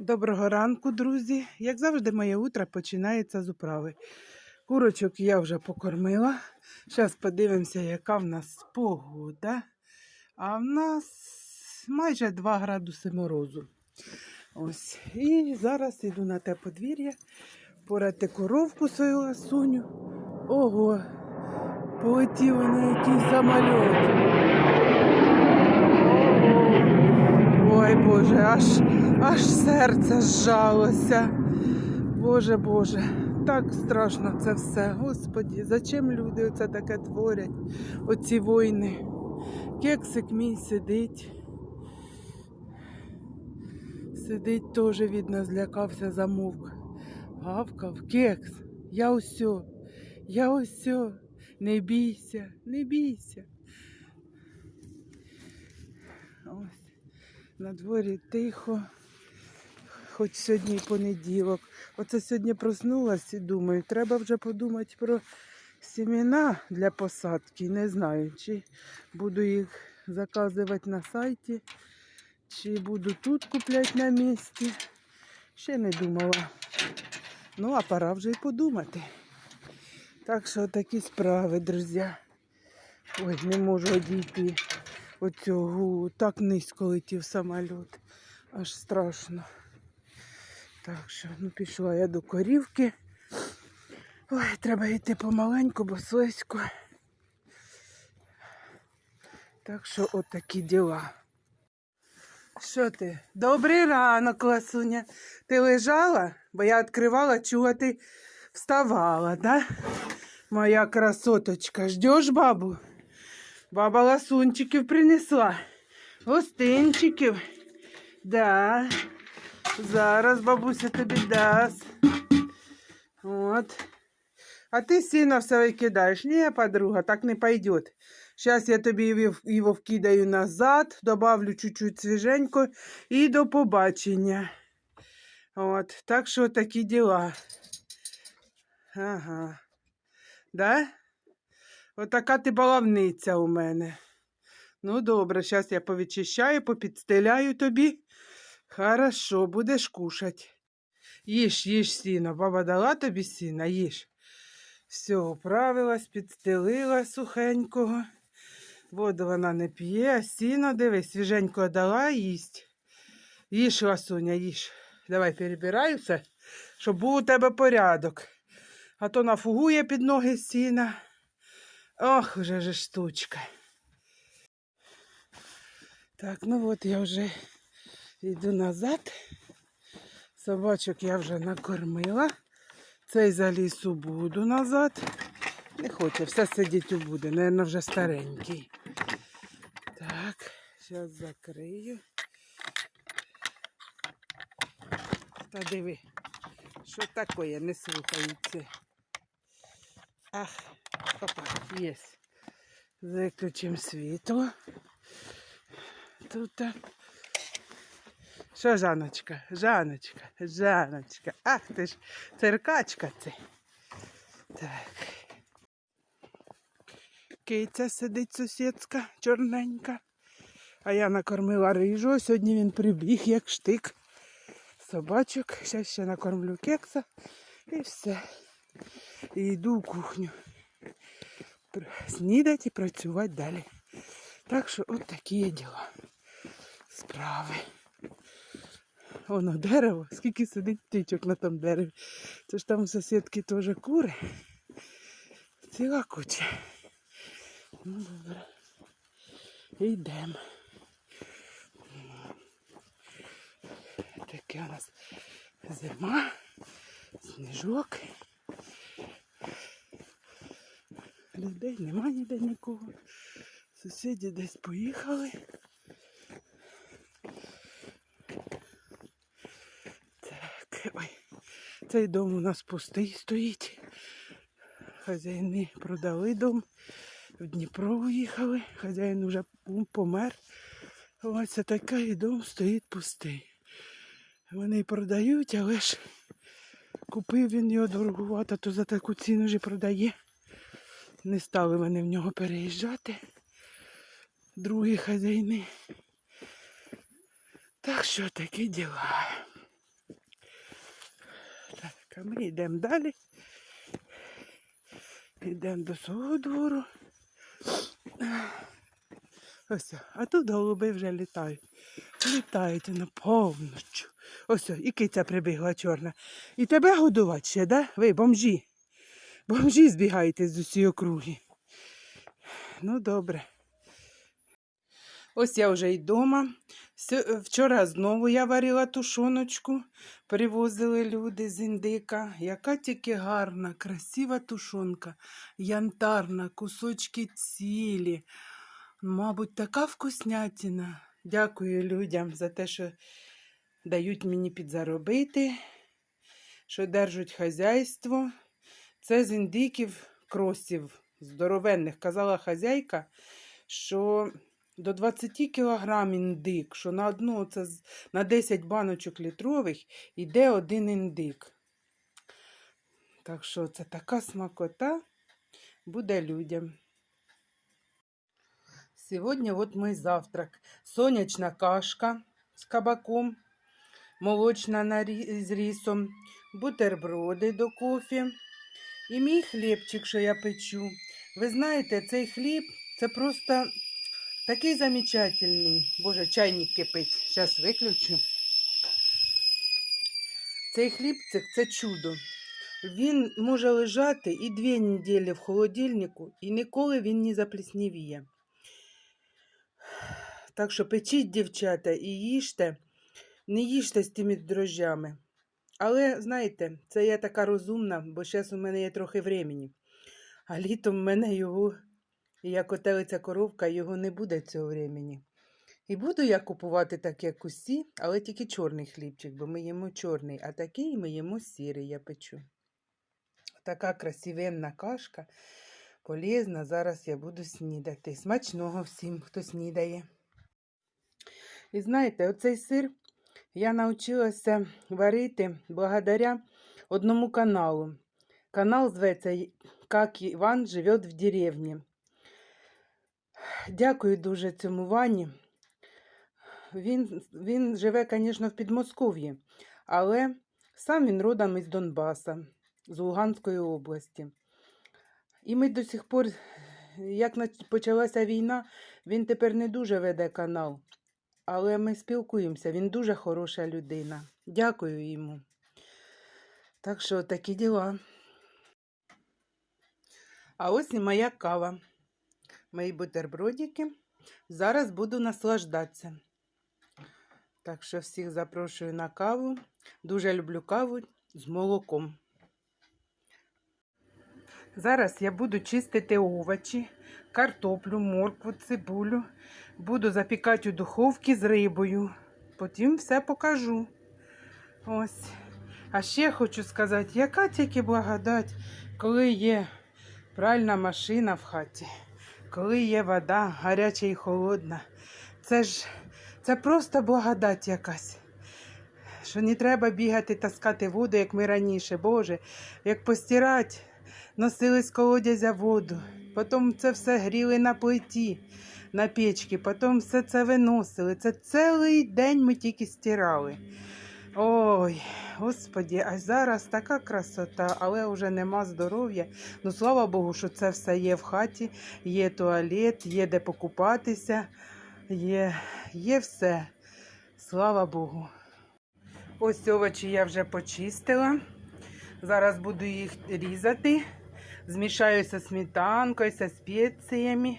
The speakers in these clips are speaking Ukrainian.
Доброго ранку, друзі. Як завжди, моє утро починається з управи. Курочок я вже покормила. Зараз подивимося, яка в нас погода. А в нас майже 2 градуси морозу. Ось. І зараз йду на те подвір'я, порати коровку свою ласуню. Ого, полетів на якийсь самоліт. Ой, Боже, аж, аж серце зжалося. Боже, Боже, так страшно це все. Господі, зачем люди оце таке творять? Оці війни. Кексик мій сидить. Сидить теж, видно, злякався, замовк. Гавкав, кекс, я усьо, я усьо. Не бійся, не бійся. На дворі тихо, хоч сьогодні і понеділок. Оце сьогодні проснулась і думаю, треба вже подумати про сімена для посадки. Не знаю, чи буду їх заказувати на сайті, чи буду тут купляти на місці. Ще не думала. Ну, а пора вже й подумати. Так що такі справи, друзі. Ой, не можу одійти оцього. Так низько летів самоліт. Аж страшно. Так що, ну пішла я до корівки. Ой, треба йти помаленьку, бо слизько. Так що от такі діла. Що ти? Добрий ранок, Ласуня. Ти лежала? Бо я відкривала, чула, ти вставала, да? Моя красоточка. Ждеш бабу? Баба ласунчиків принесла. Гостинчиків. Да. Зараз бабуся тобі дасть. От. А ти сіна все викидаєш. Ні, подруга, так не пойдет. Зараз я тобі його вкидаю назад, добавлю чуть-чуть свіженько і до побачення. От, так що такі діла. Ага. Да? Отака ти балавниця у мене. Ну, добре, зараз я повичищаю, попідстеляю тобі. Хорошо, будеш кушать. Їж, їж сіно. Баба дала тобі сіна, їж. Все, управилась, підстелила сухенького. Воду вона не п'є, а сіно, дивись, свіженько дала їсть. Їж, Ласуня, їж. Давай перебираюся, щоб був у тебе порядок. А то нафугує під ноги сіна. Ох, уже же штучка. Так, ну от я вже йду назад. Собачок я вже накормила. Цей заліз у буду назад. Не хоче, все сидіть у буде, Наверно, вже старенький. Так, зараз закрию. Та диви, що таке, не слухається. Ах, опа, є. Виключимо світло. Тут. так. Що, Жаночка? Жаночка, Жаночка. Ах ти ж, циркачка це. Так. Киця сидить сусідська, чорненька. А я накормила рижу, сьогодні він прибіг, як штик. Собачок. Зараз ще накормлю кекса і все. І йду в кухню. Снідати і працювати далі. Так що от такі діла. Справи. Воно дерево, скільки сидить птичок на тому дереві. Це ж там у сусідки теж кури. Ціла куча. Ну, добре. Йдемо. Таке у нас зима, сніжок. Людей нема ніде нікого. Сусіди десь поїхали. Так, ой. Цей дом у нас пустий стоїть. Хазяїни продали дом. В Дніпро уїхали. Хазяїн вже помер. Ось це такий дом стоїть пустий. Вони продають, але ж купив він його дороговато, то за таку ціну вже продає. Не стали вони в нього переїжджати. Другі хазяїни. Так що такі діла. Так, А ми йдемо далі. Йдемо до свого двору. Ось, а тут голуби вже літають. Літають на повночі. Ось, і киця прибігла чорна. І тебе годувати ще, да? Ви, бомжі. Бомжі збігаєте з усі округи. Ну, добре. Ось я вже й вдома. Вчора знову я варила тушоночку, привозили люди з індика. Яка тільки гарна, красива тушонка, янтарна, кусочки цілі. Мабуть, така вкуснятина. Дякую людям за те, що дають мені підзаробити, що держать хазяйство. Це з індиків кросів здоровенних. Казала хазяйка, що до 20 кг індик, що на одну оце, з- на 10 баночок літрових йде один індик. Так що це така смакота буде людям. Сьогодні от мій завтрак. Сонячна кашка з кабаком, молочна на з рісом, бутерброди до кофі і мій хлібчик, що я печу. Ви знаєте, цей хліб це просто такий замечательний. Боже, чайник кипить. Зараз виключу. Цей хлібчик це чудо. Він може лежати і дві неділі в холодильнику, і ніколи він не запліснівіє. Так що печіть, дівчата, і їжте, не їжте з тими дрожжами. Але, знаєте, це я така розумна, бо зараз у мене є трохи времени. А літом в мене його, як отелиця коровка, його не буде цього времени. І буду я купувати так, як усі, але тільки чорний хлібчик, бо ми їмо чорний, а такий ми їмо сірий, я печу. Така красивенна кашка, полезна. Зараз я буду снідати. Смачного всім, хто снідає. І знаєте, оцей сир я навчилася варити благодаря одному каналу. Канал зветься Как Іван живе в деревні. Дякую дуже цьому Вані. Він, він живе, звісно, в Підмосков'ї, але сам він родом із Донбаса, з Луганської області. І ми до сих пор, як почалася війна, він тепер не дуже веде канал. Але ми спілкуємося, він дуже хороша людина. Дякую йому. Так що такі діла. А ось і моя кава. Мої бутербродики. Зараз буду наслаждатися. Так що всіх запрошую на каву. Дуже люблю каву з молоком. Зараз я буду чистити овочі, картоплю, моркву, цибулю. Буду запікати у духовці з рибою. Потім все покажу. Ось. А ще хочу сказати, яка тільки благодать, коли є пральна машина в хаті, коли є вода гаряча і холодна. Це ж це просто благодать якась. Що не треба бігати таскати воду, як ми раніше, Боже, як постирати, носили з колодязя воду, потім це все гріли на плиті, на печці, потім все це виносили. Це цілий день ми тільки стирали. Ой, господі, а зараз така красота, але вже нема здоров'я. Ну, слава Богу, що це все є в хаті, є туалет, є де покупатися, є, є все. Слава Богу. Ось овочі я вже почистила. Зараз буду їх різати. Змішаю зі сметанкою, зі спеціями.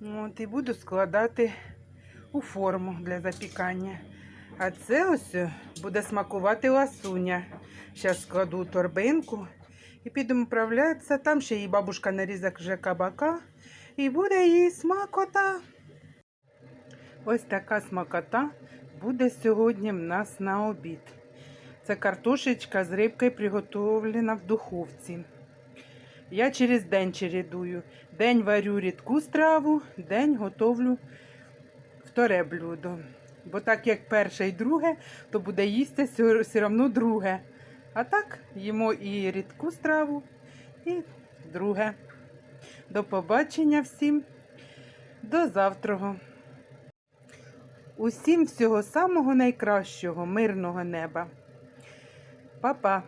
От, і буду складати у форму для запікання. А це ось буде смакувати ласуня. Зараз складу торбинку і підемо управлятися. Там ще її бабушка нарізає вже кабака. І буде їй смакота. Ось така смакота буде сьогодні в нас на обід. Це картошечка з рибкою приготовлена в духовці. Я через день чередую. День варю рідку страву, день готовлю вторе блюдо. Бо так як перше і друге, то буде їсти все, одно друге. А так їмо і рідку страву, і друге. До побачення всім. До завтра. Усім всього самого найкращого, мирного неба. papá.